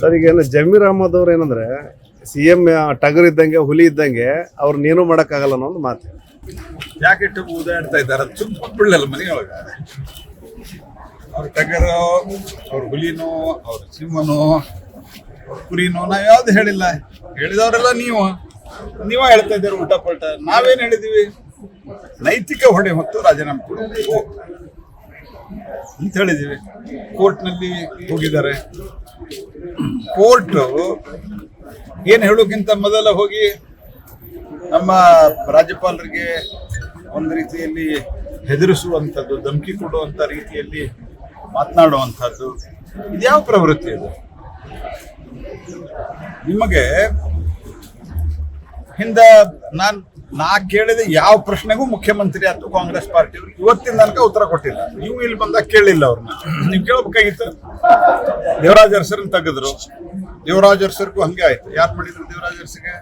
Sir, ಈಗ ಏನು ಜಮೀರ್ ಅಹಮದ್ ಅವ್ರು ಏನಂದ್ರೆ ಸಿ ಎಂ ಟಗರ್ ಇದ್ದಂಗೆ, ಹುಲಿ ಇದ್ದಂಗೆ, ಅವ್ರು ನೀನು ಮಾಡೋಕ್ಕಾಗಲ್ಲ ಅನ್ನೋ ಒಂದು ಮಾತು. ಜಾಕೆಟ್ ಊದಾಡ್ತಾ ಇದ್ದಾರೆ? ಸುಮ್ಮನೆ ಮನೆಯೊಳಗ ಅವ್ರ ಟಗರು, ಅವ್ರ ಹುಲಿನೋ, ಅವ್ರ ಸಿಂಹನೋ, ಅವ್ರ ಕುರಿನೋ, ನಾವು ಯಾವ್ದು ಹೇಳಿಲ್ಲ. ಹೇಳಿದವರೆಲ್ಲ ನೀವು. ನೀವ ಹೇಳ್ತಾ ಇದ್ದೀರ ಉಲ್ಟಾ ಪಲ್ಟ. ನಾವೇನ್ ಹೇಳಿದೀವಿ? ನೈತಿಕ ಹೊಡೆ ಹೊತ್ತು ರಾಜೀನಾಮೆ ಕೊಡಬೇಕು. ಅಂತ ಹೇಳಿದ್ದೀವಿ. ಕೋರ್ಟ್ನಲ್ಲಿ ಹೋಗಿದ್ದಾರೆ. ಕೋರ್ಟ್ ಏನು ಹೇಳೋಕ್ಕಿಂತ ಮೊದಲ ಹೋಗಿ ನಮ್ಮ ರಾಜ್ಯಪಾಲರಿಗೆ ಒಂದು ರೀತಿಯಲ್ಲಿ ಹೆದರಿಸುವಂಥದ್ದು, ಧಮಕಿ ಕೊಡುವಂಥ ರೀತಿಯಲ್ಲಿ ಮಾತನಾಡುವಂಥದ್ದು ಇದ್ಯಾವ ಪ್ರವೃತ್ತಿ ಅದು ನಿಮಗೆ ಹಿಂದ ನಾನ್ ನಾ ಕೇಳಿದ ಯಾವ ಪ್ರಶ್ನೆಗೂ ಮುಖ್ಯಮಂತ್ರಿ ಅಥವಾ ಕಾಂಗ್ರೆಸ್ ಪಾರ್ಟಿ ಇವತ್ತಿನ ತನಕ ಉತ್ತರ ಕೊಟ್ಟಿಲ್ಲ. ನೀವು ಇಲ್ಲಿ ಬಂದಾಗ ಕೇಳಿಲ್ಲ ಅವ್ರನ್ನ. ನೀವು ಕೇಳಬೇಕಾಗಿತ್ತು. ದೇವರಾಜ್ ಅರಸರನ್ನ ತೆಗೆದ್ರು. ದೇವರಾಜ್ ಅರಸರಿಗೂ ಹಂಗೆ ಆಯ್ತು. ಯಾರು ಮಾಡಿದ್ರು ದೇವರಾಜ್ ಅರಸಿಗೆ?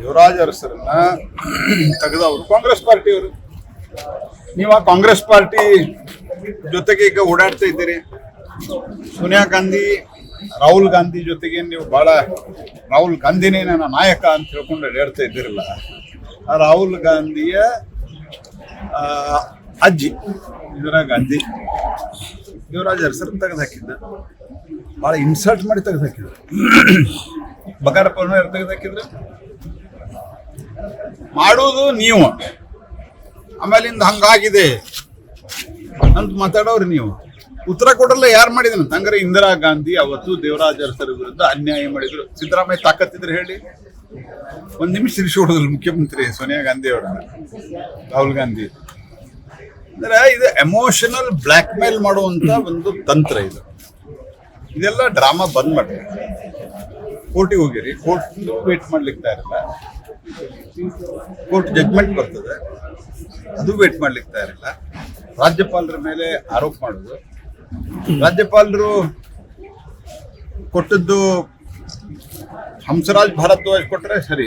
ದೇವರಾಜ್ ಅರಸರನ್ನ ತೆಗೆದವರು ಕಾಂಗ್ರೆಸ್ ಪಾರ್ಟಿಯವರು ನೀವು ಆ ಕಾಂಗ್ರೆಸ್ ಪಾರ್ಟಿ ಜೊತೆಗೆ ಈಗ ಓಡಾಡ್ತಾ ಇದ್ದೀರಿ. ಸೋನಿಯಾ ಗಾಂಧಿ ರಾಹುಲ್ ಗಾಂಧಿ ಜೊತೆಗೆ ನೀವು ಬಹಳ ರಾಹುಲ್ ಗಾಂಧಿನೇ ನನ್ನ ನಾಯಕ ಅಂತ ತಿಳ್ಕೊಂಡು ಹೇಳ್ತಾ ಇದ್ದಿರಲ್ಲ. ರಾಹುಲ್ ಗಾಂಧಿಯ ಅಜ್ಜಿ, ಇಂದಿರಾ ಗಾಂಧಿ. ಯುವರಾಜ್ ಹೆಸರು ತೆಗೆದು ಹಾಕಿದ್ದ ಬಹಳ ಇನ್ಸಲ್ಟ್ ಮಾಡಿ ತೆಗೆದು ಹಾಕಿದ್ರು. ಬಗಾರಪ್ಪನ ತೆಗೆದು ಹಾಕಿದ್ರು? ಮಾಡೋದು ನೀವು. ಆಮೇಲಿಂದ ಹಂಗಾಗಿದೆ ಅಂತ ಮಾತಾಡೋರು ನೀವು. ಉತ್ತರ ಕೊಡಲ್ಲ ಯಾರು ಮಾಡಿದ್ರು ಹಂಗಾರೆ ಇಂದಿರಾ ಗಾಂಧಿ ಅವತ್ತು ದೇವರಾಜ ಅರಸರ ವಿರುದ್ಧ ಅನ್ಯಾಯ ಮಾಡಿದ್ರು. ಸಿದ್ದರಾಮಯ್ಯ ತಾಕತ್ತಿದ್ರೆ ಹೇಳಿ. ಒಂದ್ ನಿಮಿಷ ಹೊಡೋದಿಲ್ಲ ಮುಖ್ಯಮಂತ್ರಿ ಸೋನಿಯಾ ಗಾಂಧಿ ಅವರ ರಾಹುಲ್ ಗಾಂಧಿ. ಅಂದ್ರೆ ಇದು ಎಮೋಷನಲ್ ಬ್ಲ್ಯಾಕ್ ಮೇಲ್ ಮಾಡುವಂತ ಒಂದು ತಂತ್ರ ಇದು. ಇದೆಲ್ಲ ಡ್ರಾಮಾ ಬಂದ್ ಮಾಡ್ರಿ ಕೋರ್ಟಿಗೆ ಹೋಗಿರಿ, ಕೋರ್ಟ್ ವೇಟ್ ಮಾಡ್ಲಿಕ್ಕೆ ಇರಲ್ಲ ಕೋರ್ಟ್ ಜಜ್ಮೆಂಟ್ ಬರ್ತದೆ. ಅದು ವೇಟ್ ಮಾಡ್ಲಿಕ್ಕೆ ಇರಲ್ಲ ರಾಜ್ಯಪಾಲರ ಮೇಲೆ ಆರೋಪ ಮಾಡೋದು. ರಾಜ್ಯಪಾಲರು ಕೊಟ್ಟದ್ದು ಹಂಸರಾಜ್ ಭಾರದ್ವಾಜ್ ಕೊಟ್ಟರೆ ಸರಿ.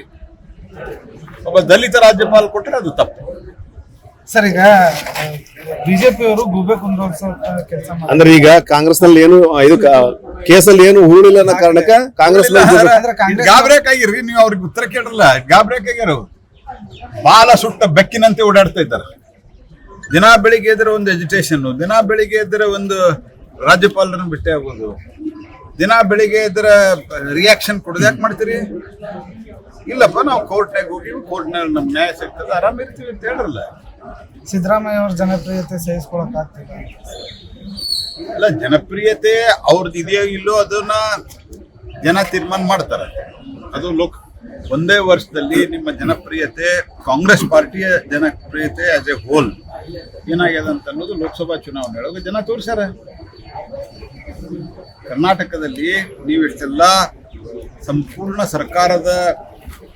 ಒಬ್ಬ ದಲಿತ ರಾಜ್ಯಪಾಲ ಕೊಟ್ಟರೆ ಅದು ತಪ್ಪು. ಸರ್ ಈಗ ಬಿಜೆಪಿ ಅವರು ಗೂಬೆ ಕುಂದ್ರೋತ್ಸವ ಕೆಲಸ ಮಾಡಿ ಅಂದ್ರೆ ಈಗ ಕಾಂಗ್ರೆಸ್ನಲ್ಲಿ ಏನು ಇದು ಕೇಸಲ್ಲಿ ಏನು ಹೂಳಿಲ್ಲ ಅನ್ನೋ ಕಾರಣಕ್ಕೆ ಕಾಂಗ್ರೆಸ್ ಗಾಬ್ರೇಕ್ ಆಗಿರ್ರಿ ನೀವು ಅವ್ರಿಗೆ ಉತ್ತರ ಕೇಳ್ರಲ್ಲ. ಗಾಬ್ರೇಕ್ ಆಗ್ಯಾರ. ಬಾಲ ಸುಟ್ಟ ಬೆಕ್ಕಿನಂತೆ ಓಡಾಡ್ತಾ ಇದ್ದಾರೆ. ದಿನ ಬೆಳಿಗ್ಗೆ ಎದ್ರೆ ಒಂದು ಎಜುಟೇಷನ್ ದಿನ ಬೆಳಿಗ್ಗೆ ಎದ್ರೆ ಒಂದು ರಾಜ್ಯಪಾಲರನ್ನ ಭೇಟಿ ಆಗೋದು ದಿನ ಬೆಳಿಗ್ಗೆ ಇದರ ರಿಯಾಕ್ಷನ್ ಕೊಡೋದು ಯಾಕೆ ಮಾಡ್ತೀರಿ? ಇಲ್ಲಪ್ಪ ನಾವು ಕೋರ್ಟ್ನಾಗ ಹೋಗಿ ಕೋರ್ಟ್ನಲ್ಲಿ ನಮ್ಮ ನ್ಯಾಯ ಸಿಗ್ತದೆ ಆರಾಮ್ ಇರ್ತೀವಿ ಅಂತ ಹೇಳ್ರಲ್ಲ. ಸಿದ್ದರಾಮಯ್ಯ ಅವ್ರ ಜನಪ್ರಿಯತೆ ಸಹಿಸ್ಕೊಳಕ್ ಆಗ್ತಿಲ್ಲ. ಅಲ್ಲ ಜನಪ್ರಿಯತೆ ಅವ್ರದ್ದು ಇದೆಯೋ ಇಲ್ಲೋ ಅದನ್ನ ಜನ ತೀರ್ಮಾನ ಮಾಡ್ತಾರೆ. ಅದು ಲೋಕ ಒಂದೇ ವರ್ಷದಲ್ಲಿ ನಿಮ್ಮ ಜನಪ್ರಿಯತೆ ಕಾಂಗ್ರೆಸ್ ಪಾರ್ಟಿಯ ಜನಪ್ರಿಯತೆ ಆಸ್ ಎ ಹೋಲ್ ಏನಾಗ್ಯದ ಅಂತ ಅನ್ನೋದು ಲೋಕಸಭಾ ಚುನಾವಣೆ ಒಳಗೆ ಜನ ತೋರಿಸ್ಯಾರ. ಕರ್ನಾಟಕದಲ್ಲಿ ನೀವಿಷ್ಟೆಲ್ಲ ಸಂಪೂರ್ಣ ಸರ್ಕಾರದ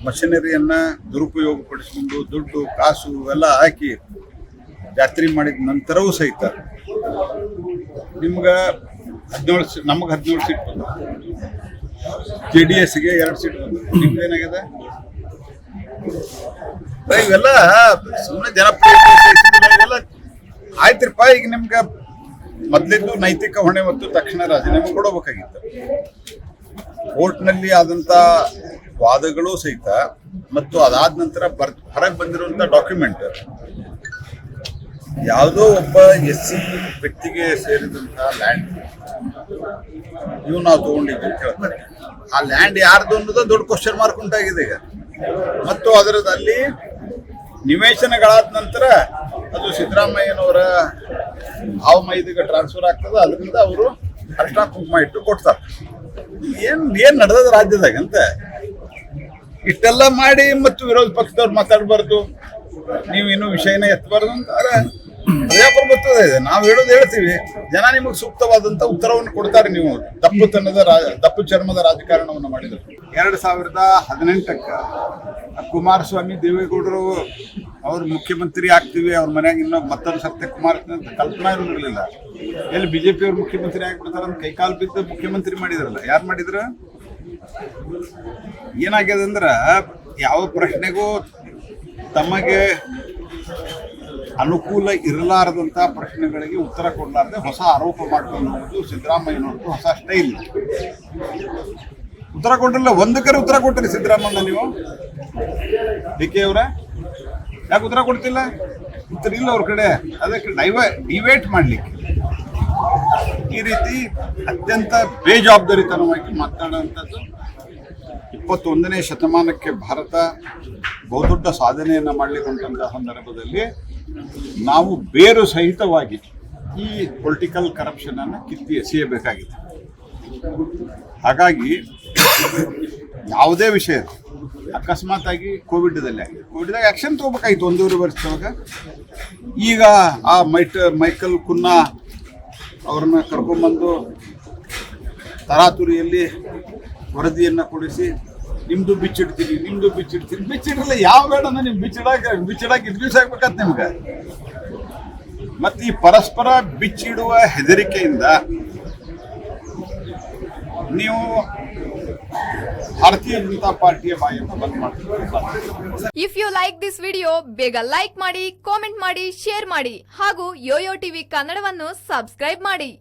ಮಷಿನರಿಯನ್ನ ದುರುಪಯೋಗಪಡಿಸಿಕೊಂಡು ದುಡ್ಡು, ಕಾಸು ಎಲ್ಲ ಹಾಕಿ ಜಾತ್ರೆ ಮಾಡಿದ ನಂತರವೂ ಸಹಿತ ನಿಮ್ಗೆ ಹದಿನೇಳು ಸೀಟ್ ನಮಗೆ ಹದಿನೇಳು ಸೀಟ್ ಬಂದು ಜೆ ಡಿ ಎಸ್ಗೆ ಎರಡು ಸೀಟ್ ಬಂದು ನಿಮ್ದು ಏನಾಗಿದೆ? ಬರೀ ಇವೆಲ್ಲ ಸುಮ್ಮನೆ ಜನಪ್ರಿಯ ಆಯ್ತ್ರಪ್ಪ, ಈಗ ನಿಮ್ಗೆ ಮೊದಲಿದ್ದು ನೈತಿಕ ಹೊಣೆ ಮತ್ತು ತಕ್ಷಣ ರಾಜೀನಾಮೆ ಕೊಡಬೇಕಾಗಿತ್ತು. ಕೋರ್ಟ್ನಲ್ಲಿ ಆದಂತ ವಾದಗಳು ಸಹಿತ ಮತ್ತು ಅದಾದ ನಂತರ ಬರ್, ಹೊರಗೆ ಬಂದಿರುವಂಥ ಡಾಕ್ಯುಮೆಂಟ್ ಯಾವುದೋ ಒಬ್ಬ ಎಸ್ ವ್ಯಕ್ತಿಗೆ ಸೇರಿದಂಥ ಲ್ಯಾಂಡ್ ಇವು ನಾವು ಅಂತ ಹೇಳ್ತಾರೆ. ಆ ಲ್ಯಾಂಡ್ ಯಾರ್ದು ಅನ್ನೋದು ದೊಡ್ಡ ಕ್ವಶನ್ ಮಾರ್ಕ್ ಉಂಟಾಗಿದೆ ಈಗ. ಮತ್ತು ಅದರದಲ್ಲಿ ನಿವೇಶನಗಳಾದ ನಂತರ ಅದು ಸಿದ್ದರಾಮಯ್ಯನವರ ಹಾವ ಮೈದಿಗೆ ಟ್ರಾನ್ಸ್ಫರ್ ಆಗ್ತದೆ ಅದರಿಂದ ಅವರು ಅರ್ಶನ ಕುಂಕುಮ ಇಟ್ಟು ಕೊಡ್ತಾರೆ. ಏನ್ ಏನ್ ನಡೆದದ ರಾಜ್ಯದಾಗ ಅಂತ ಇಷ್ಟೆಲ್ಲ ಮಾಡಿ ಮತ್ತು ವಿರೋಧ ಪಕ್ಷದವ್ರು ಮಾತಾಡಬಾರ್ದು. ನೀವು ಇನ್ನು ವಿಷಯನ ಎತ್ತಬಾರ್ದು ಅಂತಾರೆ. ಪ್ರಜಾಪ್ರಭುತ್ವದ ಇದೆ. ನಾವು ಹೇಳೋದು ಹೇಳ್ತೀವಿ. ಜನ ನಿಮಗೆ ಸೂಕ್ತವಾದಂತ ಉತ್ತರವನ್ನು ಕೊಡ್ತಾರೆ ನೀವು. ತಪ್ಪು ತನ್ನದ ತಪ್ಪು ಚರ್ಮದ ರಾಜಕಾರಣವನ್ನು ಮಾಡಿದ್ರು. ಎರಡು ಸಾವಿರದ ಹದಿನೆಂಟಕ್ಕ ಕುಮಾರಸ್ವಾಮಿ ದೇವೇಗೌಡರು ಅವ್ರು ಮುಖ್ಯಮಂತ್ರಿ ಆಗ್ತೀವಿ, ಅವ್ರ ಮನೆಯಾಗ ಇನ್ನೂ ಮತ್ತೊಂದು ಸತ್ಯ ಕುಮಾರ ಅಂತ ಕಲ್ಪನಾ ಇರಲಿಲ್ಲ ಎಲ್ಲಿ ಬಿಜೆಪಿ ಅವ್ರು ಮುಖ್ಯಮಂತ್ರಿ ಆಗ್ಬಿಡ್ತಾರ ಅಂತ ಕೈಕಾಲು ಬಿದ್ದು ಮುಖ್ಯಮಂತ್ರಿ ಮಾಡಿದ್ರಲ್ಲ. ಯಾರು ಮಾಡಿದ್ರು? ಏನಾಗ್ಯದ ಅಂದ್ರ ಯಾವ ಪ್ರಶ್ನೆಗೂ ತಮಗೆ ಅನುಕೂಲ ಇರಲಾರದಂಥ ಪ್ರಶ್ನೆಗಳಿಗೆ ಉತ್ತರ ಕೊಡಲಾರದೆ ಹೊಸ ಆರೋಪ ಮಾಡ್ಕೊಂಡು ಸಿದ್ದರಾಮಯ್ಯನವ್ರದ್ದು ಹೊಸ ಸ್ಟೈಲ್ ಉತ್ತರ ಕೊಟ್ಟಿಲ್ಲ ಒಂದಕ್ಕೆ ಉತ್ತರ ಕೊಟ್ಟಿರಿ ಸಿದ್ದರಾಮಯ್ಯ ನೀವು. ಡಿ ಕೆ ಅವರ, ಯಾಕೆ ಉತ್ತರ ಕೊಡ್ತಿಲ್ಲ? ಉತ್ತರ ಇಲ್ಲ ಅವ್ರ ಕಡೆ. ಅದಕ್ಕೆ ಡೈವ ಡಿವೇಟ್ ಮಾಡ್ಲಿಕ್ಕೆ. ಈ ರೀತಿ ಅತ್ಯಂತ ಬೇಜವಾಬ್ದಾರಿತನವಾಗಿ ಮಾತನಾಡುವಂಥದ್ದು ಇಪ್ಪತ್ತೊಂದನೇ ಶತಮಾನಕ್ಕೆ ಭಾರತ ಬಹುದೊಡ್ಡ ಸಾಧನೆಯನ್ನು ಮಾಡಲಿಕ್ಕೆ ಹೊಂಟಂತಹ ಸಂದರ್ಭದಲ್ಲಿ ನಾವು ಬೇರು ಸಹಿತವಾಗಿ ಈ ಪೊಲಿಟಿಕಲ್ ಕರಪ್ಷನ್ ಅನ್ನು ಕಿತ್ತಿ ಎಸೆಯಬೇಕಾಗಿದೆ. ಹಾಗಾಗಿ ಯಾವುದೇ ವಿಷಯ, ಅಕಸ್ಮಾತ್ ಆಗಿ ಕೋವಿಡ್ದಲ್ಲಿ ಆಗಿದೆ. ಕೋವಿಡ್ದಾಗ ಆ್ಯಕ್ಷನ್ ತೊಗೋಬೇಕಾಗಿತ್ತು ಒಂದೂವರೆ ವರ್ಷದೊಳಗೆ ಈಗ ಆ ಮೈಟ್, ಮೈಕಲ್ ಕುನ್ನಾ ಅವ್ರನ್ನ ಕರ್ಕೊಂಬಂದು ತರಾತುರಿಯಲ್ಲಿ ವರದಿಯನ್ನು ಕೊಡಿಸಿ ನಿಮ್ದು ಬಿಚ್ಚಿಡ್ತೀನಿ ನಿಮ್ದು ಬಿಚ್ಚಿಡ್ತೀನಿ. ಬಿಚ್ಚಿಡಲ್ಲ ಯಾವ ಬೇಡ ನಿಮ್ ಬಿಚ್ಚಿಡಾಕ ಬಿಚ್ಚಿಡಾಕ ಇದು ದಿವಸ ಆಗ್ಬೇಕಂತ ನಿಮ್ಗೆ. ಮತ್ತೆ ಈ ಪರಸ್ಪರ ಬಿಚ್ಚಿಡುವ ಹೆದರಿಕೆಯಿಂದ ನೀವು ಭಾರತೀಯ ಜನತಾ ಪಾರ್ಟಿಯ ಬಾಯನ್ನು ಬಂದ್ ಮಾಡ್ತೀವಿ if you like this video ಬೇಗ ಲೈಕ್ ಮಾಡಿ ಕಾಮೆಂಟ್ ಮಾಡಿ ಶೇರ್ ಮಾಡಿ ಹಾಗೂ ಯೋಯೋ ಟಿವಿ ಕನ್ನಡವನ್ನು ಸಬ್ಸ್ಕ್ರೈಬ್ ಮಾಡಿ.